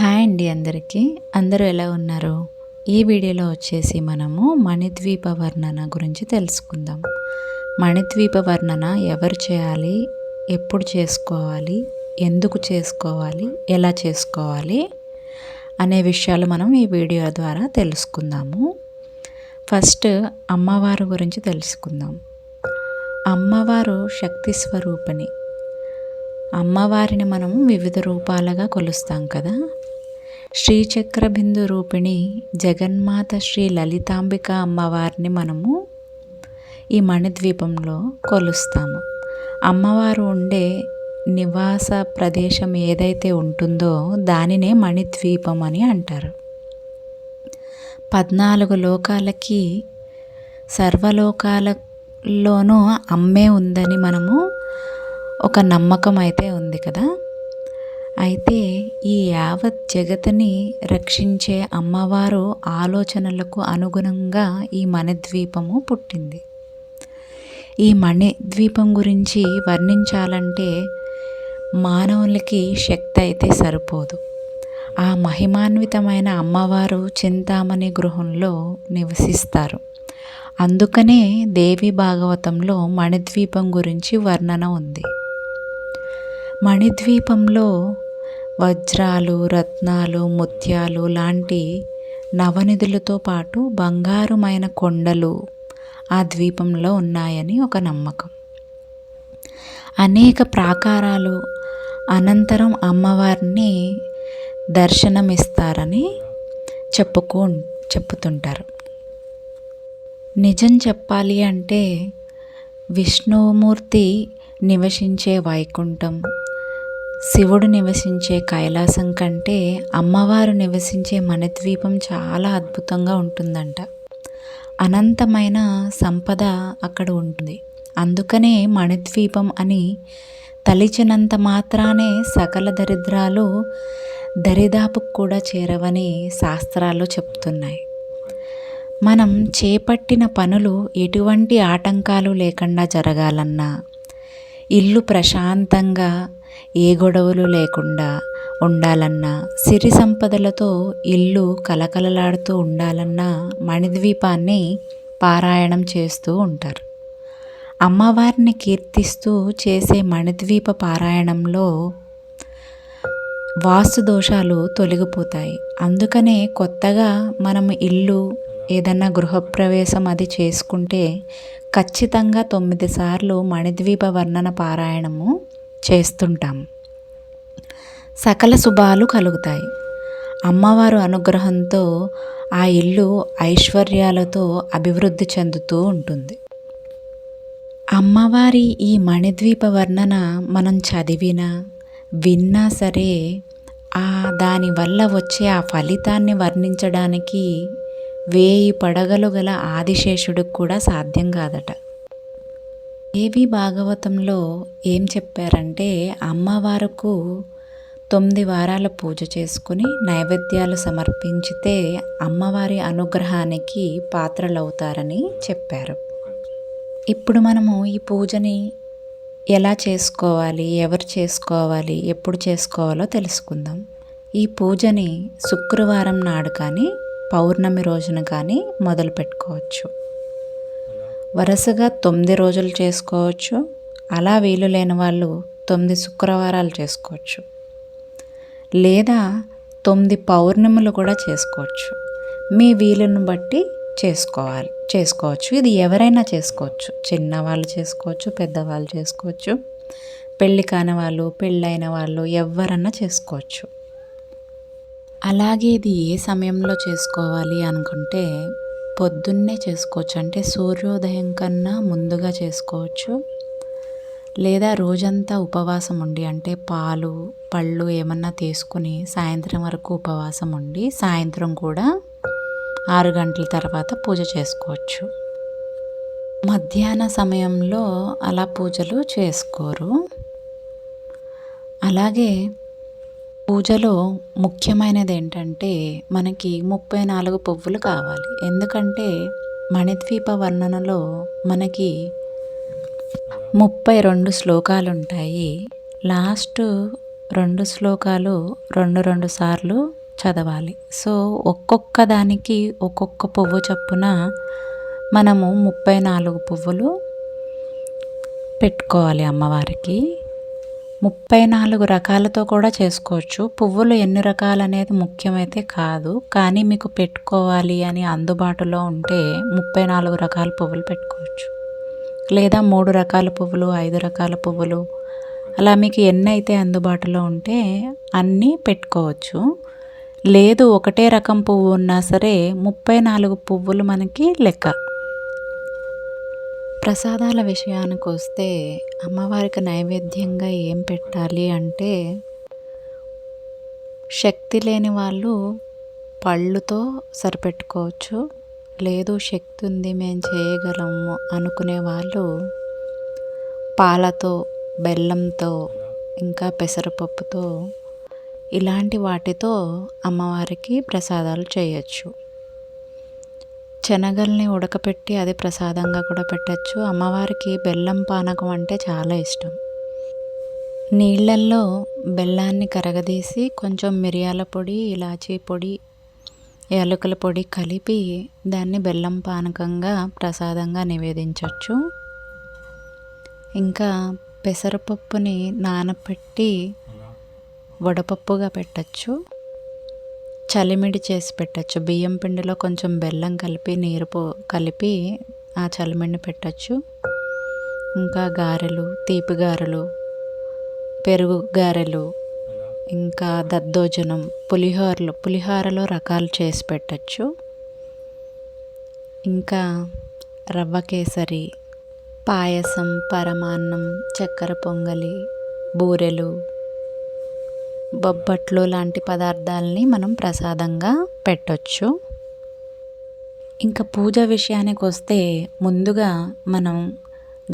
Hi అండి అందరికీ. అందరూ ఎలా ఉన్నారు? ఈ వీడియోలో వచ్చేసి మనము మణిద్వీప వర్ణన గురించి తెలుసుకుందాం. మణిద్వీప వర్ణన ఎవరు చేయాలి? ఎప్పుడు చేసుకోవాలి? ఎందుకు చేసుకోవాలి? ఎలా చేసుకోవాలి? అనే విషయాలు మనం ఈ వీడియో ద్వారా తెలుసుకుందాము. ఫస్ట్ అమ్మవారు గురించి తెలుసుకుందాం. అమ్మవారు శక్తి స్వరూపిణి. అమ్మవారిని మనం వివిధ రూపాలుగా కొలుస్తాం కదా. శ్రీచక్ర బిందు రూపిణి జగన్మాత శ్రీ లలితాంబిక అమ్మవారిని మనము ఈ మణిద్వీపంలో కొలుస్తాము. అమ్మవారు ఉండే నివాస ప్రదేశం ఏదైతే ఉంటుందో దానినే మణిద్వీపం అని అంటారు. పద్నాలుగు లోకాలకి సర్వలోకాలలోనూ అమ్మే ఉందని మనము ఒక నమ్మకం అయితే ఉంది కదా. అయితే ఈ యావత్ జగతని రక్షించే అమ్మవారు ఆలోచనలకు అనుగుణంగా ఈ మణిద్వీపము పుట్టింది. ఈ మణిద్వీపం గురించి వర్ణించాలంటే మానవులకి శక్తి అయితే సరిపోదు. ఆ మహిమాన్వితమైన అమ్మవారు చింతామణి గృహంలో నివసిస్తారు. అందుకనే దేవి భాగవతంలో మణిద్వీపం గురించి వర్ణన ఉంది. మణిద్వీపంలో వజ్రాలు రత్నాలు ముత్యాలు లాంటి నవనిధులతో పాటు బంగారుమైన కొండలు ఆ ద్వీపంలో ఉన్నాయని ఒక నమ్మకం. అనేక ప్రాకారాలు అనంతరం అమ్మవారిని దర్శనమిస్తారని చెప్పుకో చెప్పుతుంటారు. నిజం చెప్పాలి అంటే విష్ణుమూర్తి నివసించే వైకుంఠం శివుడు నివసించే కైలాసం కంటే అమ్మవారు నివసించే మణిద్వీపం చాలా అద్భుతంగా ఉంటుందంట. అనంతమైన సంపద అక్కడ ఉంటుంది. అందుకనే మణిద్వీపం అని తలిచినంత మాత్రానే సకల దరిద్రాలు దరిదాపుకు కూడా చేరవని శాస్త్రాలు చెప్తున్నాయి. మనం చేపట్టిన పనులు ఎటువంటి ఆటంకాలు లేకుండా జరగాలన్నా ఇల్లు ప్రశాంతంగా ఏ గొడవలు లేకుండా ఉండాలన్నా సిరి సంపదలతో ఇల్లు కలకలలాడుతూ ఉండాలన్నా మణిద్వీపాన్ని పారాయణం చేస్తూ ఉంటారు. అమ్మవారిని కీర్తిస్తూ చేసే మణిద్వీప పారాయణంలో వాస్తు దోషాలు తొలగిపోతాయి. అందుకనే కొత్తగా మనం ఇల్లు ఏదన్నా గృహప్రవేశం అది చేసుకుంటే ఖచ్చితంగా తొమ్మిది సార్లు మణిద్వీప వర్ణన పారాయణము చేస్తుంటాం. సకల శుభాలు కలుగుతాయి. అమ్మవారు అనుగ్రహంతో ఆ ఇల్లు ఐశ్వర్యాలతో అభివృద్ధి చెందుతూ ఉంటుంది. అమ్మవారి ఈ మణిద్వీప వర్ణన మనం చదివినా విన్నా సరే ఆ దానివల్ల వచ్చే ఆ ఫలితాన్ని వర్ణించడానికి వేయి పడగలు గల ఆదిశేషుడికి కూడా సాధ్యం కాదట. దేవి భాగవతంలో ఏం చెప్పారంటే అమ్మవారుకు తొమ్మిది వారాల పూజ చేసుకుని నైవేద్యాలు సమర్పించితే అమ్మవారి అనుగ్రహానికి పాత్రలవుతారని చెప్పారు. ఇప్పుడు మనము ఈ పూజని ఎలా చేసుకోవాలి ఎవరు చేసుకోవాలి ఎప్పుడు చేసుకోవాలో తెలుసుకుందాం. ఈ పూజని శుక్రవారం నాడు కానీ పౌర్ణమి రోజున కానీ మొదలు పెట్టుకోవచ్చు. వరుసగా తొమ్మిది రోజులు చేసుకోవచ్చు. అలా వీలు లేని వాళ్ళు తొమ్మిది శుక్రవారాలు చేసుకోవచ్చు. లేదా తొమ్మిది పౌర్ణములు కూడా చేసుకోవచ్చు. మీ వీలును బట్టి చేసుకోవాలి చేసుకోవచ్చు. ఇది ఎవరైనా చేసుకోవచ్చు. చిన్నవాళ్ళు చేసుకోవచ్చు పెద్దవాళ్ళు చేసుకోవచ్చు. పెళ్ళి కాని వాళ్ళు పెళ్ళైన వాళ్ళు ఎవరన్నా చేసుకోవచ్చు. అలాగే ఇది ఏ సమయంలో చేసుకోవాలి అనుకుంటే పొద్దున్నే చేసుకోవచ్చు. అంటే సూర్యోదయం కన్నా ముందుగా చేసుకోవచ్చు. లేదా రోజంతా ఉపవాసం ఉండి అంటే పాలు పళ్ళు ఏమన్నా తీసుకుని సాయంత్రం వరకు ఉపవాసం ఉండి సాయంత్రం కూడా ఆరు గంటల తర్వాత పూజ చేసుకోవచ్చు. మధ్యాహ్న సమయంలో అలా పూజలు చేసుకోరు. అలాగే పూజలో ముఖ్యమైనది ఏంటంటే మనకి ముప్పై నాలుగు పువ్వులు కావాలి. ఎందుకంటే మణిద్వీప వర్ణనలో మనకి ముప్పై రెండు శ్లోకాలు ఉంటాయి లాస్ట్ రెండు శ్లోకాలు రెండు రెండు సార్లు చదవాలి. సో ఒక్కొక్క దానికి ఒక్కొక్క పువ్వు చొప్పున మనము ముప్పై నాలుగు పువ్వులు పెట్టుకోవాలి అమ్మవారికి. ముప్పై నాలుగు రకాలతో కూడా చేసుకోవచ్చు. పువ్వులు ఎన్ని రకాలు అనేది ముఖ్యమైతే కాదు. కానీ మీకు పెట్టుకోవాలి అని అందుబాటులో ఉంటే ముప్పై నాలుగు రకాల పువ్వులు పెట్టుకోవచ్చు. లేదా మూడు రకాల పువ్వులు ఐదు రకాల పువ్వులు. అలా మీకు ఎన్ని అయితే అందుబాటులో ఉంటే అన్నీ పెట్టుకోవచ్చు. లేదు ఒకటే రకం పువ్వు ఉన్నా సరే ముప్పై నాలుగు పువ్వులు మనకి లెక్క. ప్రసాదాల విషయానికి వస్తే అమ్మవారికి నైవేద్యంగా ఏం పెట్టాలి అంటే శక్తి లేని వాళ్ళు పళ్ళుతో సరిపెట్టుకోవచ్చు. లేదు శక్తి ఉంది మేము చేయగలము అనుకునే వాళ్ళు పాలతో బెల్లంతో ఇంకా పెసరపప్పుతో ఇలాంటి వాటితో అమ్మవారికి ప్రసాదాలు చేయొచ్చు. శనగల్ని ఉడకపెట్టి అది ప్రసాదంగా కూడా పెట్టచ్చు. అమ్మవారికి బెల్లం పానకం అంటే చాలా ఇష్టం. నీళ్ళల్లో బెల్లాన్ని కరగదీసి కొంచెం మిరియాల పొడి ఇలాచీ పొడి యాలకుల పొడి కలిపి దాన్ని బెల్లం పానకంగా ప్రసాదంగా నివేదించవచ్చు ఇంకా పెసరపప్పుని నానపెట్టి వడపప్పుగా పెట్టచ్చు. చలిమిడి చేసి పెట్టచ్చు. బియ్యం పిండిలో కొంచెం బెల్లం కలిపి నీరు పో కలిపి ఆ చలిమిడిని పెట్టచ్చు. ఇంకా గారెలు తీపి గారెలు పెరుగు గారెలు ఇంకా దద్దోజనం పులిహోరలు పులిహోరలో రకాలు చేసి పెట్టచ్చు. ఇంకా రవ్వ కేసరి పాయసం పరమాన్నం చక్కెర పొంగలి బూరెలు బొబ్బట్లు లాంటి పదార్థాలని మనం ప్రసాదంగా పెట్టొచ్చు. ఇంకా పూజ విషయానికి వస్తే ముందుగా మనం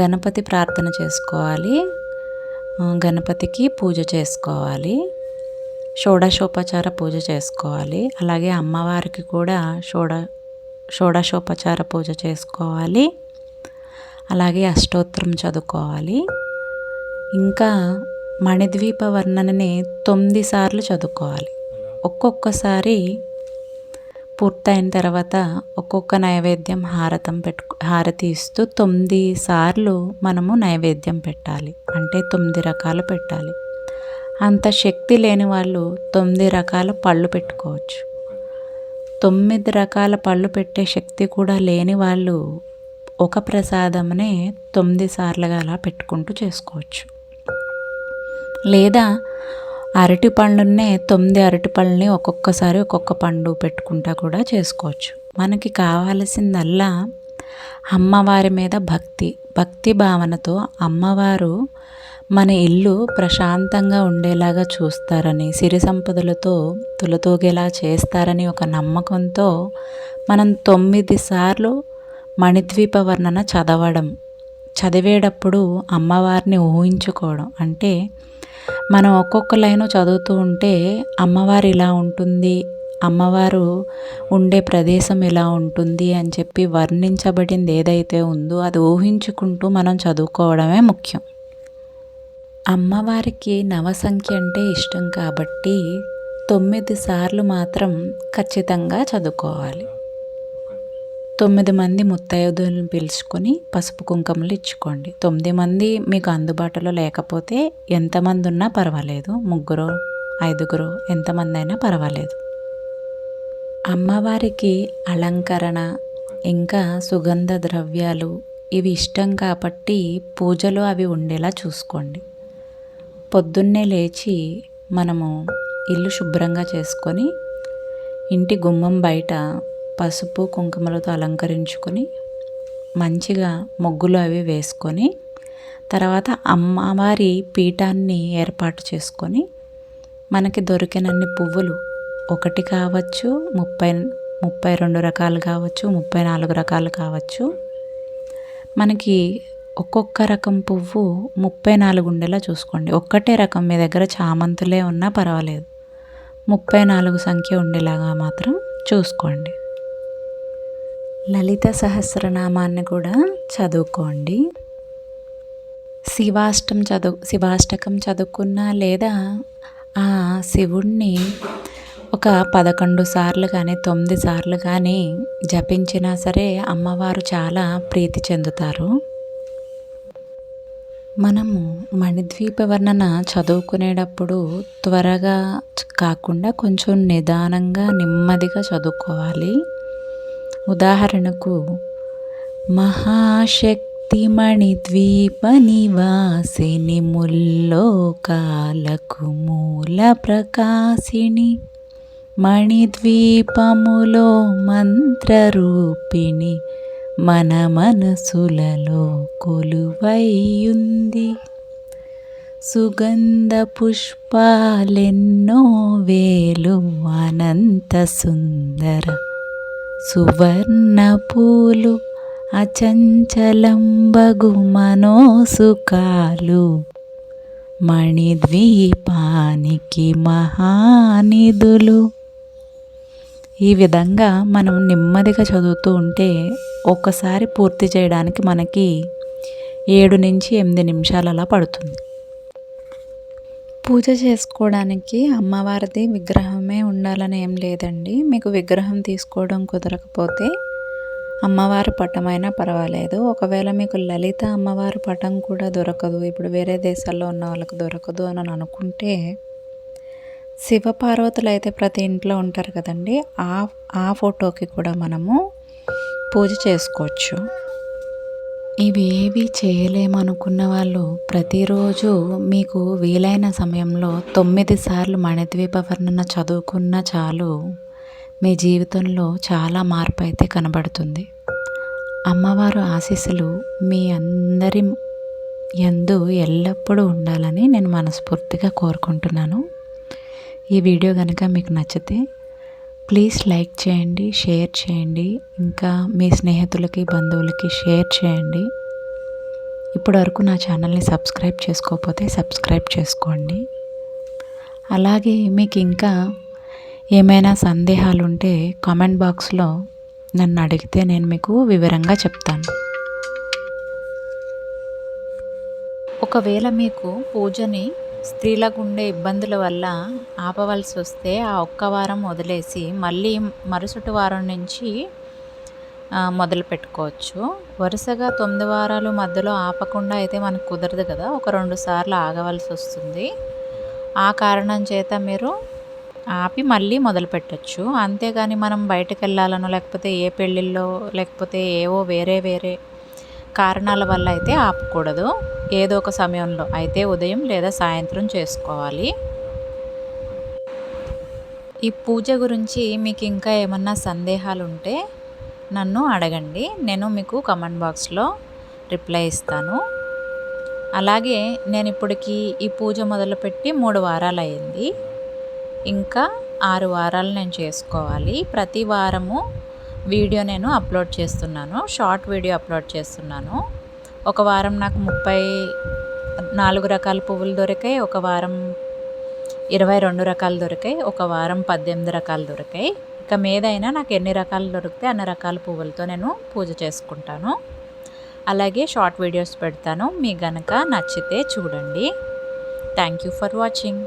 గణపతి ప్రార్థన చేసుకోవాలి. గణపతికి పూజ చేసుకోవాలి. షోడశోపచార పూజ చేసుకోవాలి. అలాగే అమ్మవారికి కూడా షోడ షోడశోపచార పూజ చేసుకోవాలి. అలాగే అష్టోత్తరం చదువుకోవాలి. ఇంకా మణిద్వీప వర్ణనని తొమ్మిది సార్లు చదువుకోవాలి. ఒక్కొక్కసారి పూర్తయిన తర్వాత ఒక్కొక్క నైవేద్యం హారతం పెట్టు హారతి ఇస్తూ తొమ్మిది సార్లు మనము నైవేద్యం పెట్టాలి. అంటే తొమ్మిది రకాలు పెట్టాలి. అంత శక్తి లేని వాళ్ళు తొమ్మిది రకాల పళ్ళు పెట్టుకోవచ్చు. తొమ్మిది రకాల పళ్ళు పెట్టే శక్తి కూడా లేని వాళ్ళు ఒక ప్రసాదంనే తొమ్మిది సార్లుగా అలా పెట్టుకుంటూ చేసుకోవచ్చు. లేదా అరటి పండునే తొమ్మిది అరటి పళ్ళని ఒక్కొక్కసారి ఒక్కొక్క పండు పెట్టుకుంటా కూడా చేసుకోవచ్చు. మనకి కావాల్సిందల్లా అమ్మవారి మీద భక్తి భక్తి భావనతో అమ్మవారు మన ఇల్లు ప్రశాంతంగా ఉండేలాగా చూస్తారని సిరి సంపదలతో తులతూగేలా చేస్తారని ఒక నమ్మకంతో మనం తొమ్మిది సార్లు మణిద్వీప వర్ణన చదవడం చదివేటప్పుడు అమ్మవారిని ఊహించుకోవడం అంటే మనం ఒక్కొక్క లైను చదువుతూ ఉంటే అమ్మవారు ఇలా ఉంటుంది అమ్మవారు ఉండే ప్రదేశం ఇలా ఉంటుంది అని చెప్పి వర్ణించబడింది ఏదైతే ఉందో అది ఊహించుకుంటూ మనం చదువుకోవడమే ముఖ్యం. అమ్మవారికి నవసంఖ్య అంటే ఇష్టం కాబట్టి తొమ్మిది సార్లు మాత్రం ఖచ్చితంగా చదువుకోవాలి. తొమ్మిది మంది ముత్తైదులను పిలుచుకొని పసుపు కుంకుమలు ఇచ్చుకోండి. తొమ్మిది మంది మీకు అందుబాటులో లేకపోతే ఎంతమంది ఉన్నా పర్వాలేదు. ముగ్గురు ఐదుగురు ఎంతమంది అయినా పర్వాలేదు. అమ్మవారికి అలంకరణ ఇంకా సుగంధ ద్రవ్యాలు ఇవి ఇష్టం కాబట్టి పూజలు అవి ఉండేలా చూసుకోండి. పొద్దున్నే లేచి మనము ఇల్లు శుభ్రంగా చేసుకొని ఇంటి గుమ్మం బయట పసుపు కుంకుమలతో అలంకరించుకొని మంచిగా ముగ్గులు అవి వేసుకొని తర్వాత అమ్మవారి పీఠాన్ని ఏర్పాటు చేసుకొని మనకి దొరికినన్ని పువ్వులు ఒకటి కావచ్చు ముప్పై ముప్పై రెండు రకాలు కావచ్చు ముప్పై నాలుగు రకాలు కావచ్చు. మనకి ఒక్కొక్క రకం పువ్వు ముప్పై నాలుగు ఉండేలా చూసుకోండి. ఒక్కటే రకం మీ దగ్గర చామంతులే ఉన్నా పర్వాలేదు. ముప్పై నాలుగు సంఖ్య ఉండేలాగా మాత్రం చూసుకోండి. లలిత సహస్రనామాన్ని కూడా చదువుకోండి. శివాష్టం చదువు శివాష్టకం చదువుకున్నా లేదా ఆ శివుణ్ణి ఒక పదకొండు సార్లు కానీ తొమ్మిది సార్లు కానీ జపించినా సరే అమ్మవారు చాలా ప్రీతి చెందుతారు. మనము మణిద్వీప వర్ణన చదువుకునేటప్పుడు త్వరగా కాకుండా కొంచెం నిదానంగా నెమ్మదిగా చదువుకోవాలి. ఉదాహరణకు మహాశక్తిమణి ద్వీప నివాసిని ముల్లోకాలకు మూల ప్రకాశిని మణిద్వీపములో మంత్రరూపిణి మన మనసులలో కొలువైయుంది. సుగంధ పుష్పాలెన్నో వేలు అనంత సుందర సువర్ణపూలు అచంచలంబగు మనోసుకాలు మణిద్వీపానికి మహానిధులు. ఈ విధంగా మనం నెమ్మదిగా చదువుతూ ఉంటే ఒక్కసారి పూర్తి చేయడానికి మనకి ఏడు నుంచి ఎనిమిది నిమిషాలు అలా పడుతుంది. పూజ చేసుకోవడానికి అమ్మవారిది విగ్రహమే ఉండాలని ఏం లేదండి. మీకు విగ్రహం తీసుకోవడం కుదరకపోతే అమ్మవారి పటమైనా పర్వాలేదు. ఒకవేళ మీకు లలిత అమ్మవారి పటం కూడా దొరకదు ఇప్పుడు వేరే దేశాల్లో ఉన్న వాళ్ళకు దొరకదు అని అనుకుంటే శివపార్వతులు అయితే ప్రతి ఇంట్లో ఉంటారు కదండి. ఆ ఆ ఫోటోకి కూడా మనము పూజ చేసుకోవచ్చు. ఇవి ఏవి చేయలేమనుకున్న వాళ్ళు ప్రతిరోజు మీకు వీలైన సమయంలో తొమ్మిది సార్లు మణిద్వీప వర్ణన చదువుకున్న చాలు. మీ జీవితంలో చాలా మార్పు అయితే కనబడుతుంది. అమ్మవారు ఆశీస్సులు మీ అందరి ఎందు ఎల్లప్పుడూ ఉండాలని నేను మనస్ఫూర్తిగా కోరుకుంటున్నాను. ఈ వీడియో కనుక మీకు నచ్చితే ప్లీజ్ లైక్ చేయండి షేర్ చేయండి ఇంకా మీ స్నేహితులకి బంధువులకి షేర్ చేయండి. ఇప్పటివరకు నా ఛానల్ని సబ్స్క్రైబ్ చేసుకోకపోతే సబ్స్క్రైబ్ చేసుకోండి. అలాగే మీకు ఇంకా ఏమైనా సందేహాలు ఉంటే కామెంట్ బాక్స్లో నన్ను అడిగితే నేను మీకు వివరంగా చెప్తాను. ఒకవేళ మీకు పూజని స్త్రీలకు ఉండే ఇబ్బందుల వల్ల ఆపవలసి వస్తే ఆ ఒక్క వారం వదిలేసి మళ్ళీ మరుసటి వారం నుంచి మొదలు పెట్టుకోవచ్చు. వరుసగా తొమ్మిది వారాలు మధ్యలో ఆపకుండా అయితే మనకు కుదరదు కదా. ఒక రెండు సార్లు ఆగవలసి వస్తుంది. ఆ కారణం చేత మీరు ఆపి మళ్ళీ మొదలు పెట్టచ్చు. అంతేగాని మనం బయటకు వెళ్ళాలనో లేకపోతే ఏ పెళ్ళిళ్ళో లేకపోతే ఏవో వేరే వేరే కారణాల వల్ల అయితే ఆపకూడదు. ఏదో ఒక సమయంలో అయితే ఉదయం లేదా సాయంత్రం చేసుకోవాలి. ఈ పూజ గురించి మీకు ఇంకా ఏమన్నా సందేహాలు ఉంటే నన్ను అడగండి. నేను మీకు కమెంట్ బాక్స్లో రిప్లై ఇస్తాను. అలాగే నేను ఇప్పటికి ఈ పూజ మొదలుపెట్టి మూడు వారాలు అయింది ఇంకా ఆరు వారాలు నేను చేసుకోవాలి. ప్రతి వారము వీడియో నేను అప్లోడ్ చేస్తున్నాను. షార్ట్ వీడియో అప్లోడ్ చేస్తున్నాను. ఒక వారం నాకు ముప్పై నాలుగు రకాల పువ్వులు దొరికాయి. ఒక వారం ఇరవై రెండు రకాలు దొరికాయి. ఒక వారం పద్దెనిమిది రకాలు దొరికాయి. ఇక మీదైనా నాకు ఎన్ని రకాలు దొరికితే అన్ని రకాల పువ్వులతో నేను పూజ చేసుకుంటాను. అలాగే షార్ట్ వీడియోస్ పెడతాను. మీ గనక నచ్చితే చూడండి. Thank you for watching